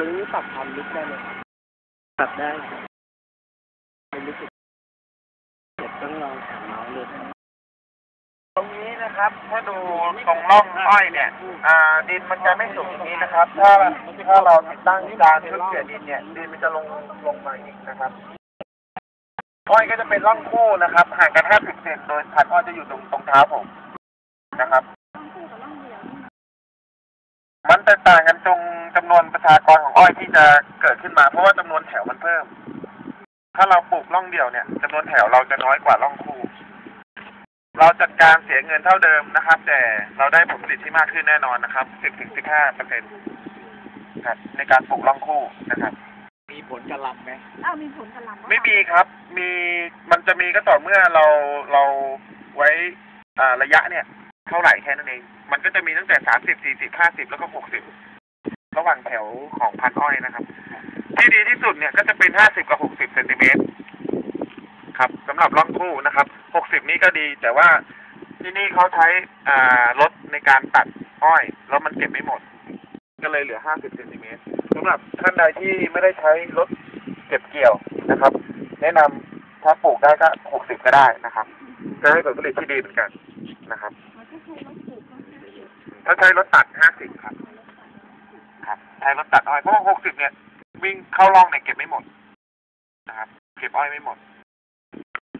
หรือปรับความลึกได้ไหมปรับได้ครับไม่รู้สึกเดี๋ยวต้องลองถามน้องดูตรงนี้นะครับ ถ้าดูตรงร่องอ้อยเนี่ย อ่า ดินมันจะไม่สูงอย่างนี้นะครับ ถ้าถ้าเราติดตั้งการชุดเกลี่ยดินเนี่ย ดินมันจะลงลงมาอีกนะครับ อ้อยก็จะเป็นร่องคู่นะครับ ห่างกัน50เซนโดยพันอ้อยจะอยู่ตรงตรงเท้าผมนะครับ มันแตกต่างกันตรง จำนวนประชากรของอ้อยที่จะเกิดขึ้นมา เพราะว่าจำนวนแถวมันเพิ่ม ถ้าเราปลูกร่องเดียวเนี่ยจำนวนแถวเราจะน้อยกว่าร่องคู่เราจัดการเสียเงินเท่าเดิมนะครับ แต่เราได้ผลผลิตที่มากขึ้นแน่นอนนะครับ 10ถึง15เปอร์เซ็นต์ครับในการปลูกร่องคู่นะครับ มีผลกระลำไหมอ้าวมีผลกระลำไม่มีครับ มีมันจะมีก็ต่อเมื่อเราเราไว้อ่าระยะเนี่ย เท่าไหร่แค่นั้นเอง มันก็จะมีตั้งแต่สามสิบสี่สิบห้าสิบแล้วก็หกสิบ ระหว่างแถวของพันอ้อยนะครับ ที่ดีที่สุดเนี่ยก็จะเป็นห้าสิบกับหกสิบเซนติเมตรครับสำหรับร่องคู่นะครับหกสิบนี่ก็ดี แต่ว่าที่นี่เขาใช้อ่ารถในการตัดอ้อย แล้วมันเก็บไม่หมด ก็เลยเหลือห้าสิบเซนติเมตรสำหรับท่านใดที่ไม่ได้ใช้รถเก็บเกี่ยวนะครับ แนะนำถ้าปลูกได้ก็หกสิบก็ได้นะครับจะให้ผลผลิตที่ดีเหมือนกันนะครับ ถ้าใช้รถตัดห้าสิบครับครับใช้รถตัดอ้อยเพราะว่าหกสิบเนี่ยวิ่งเข้าร่องเนี่ยเก็บไม่หมดนะครับเก็บอ้อยไม่หมด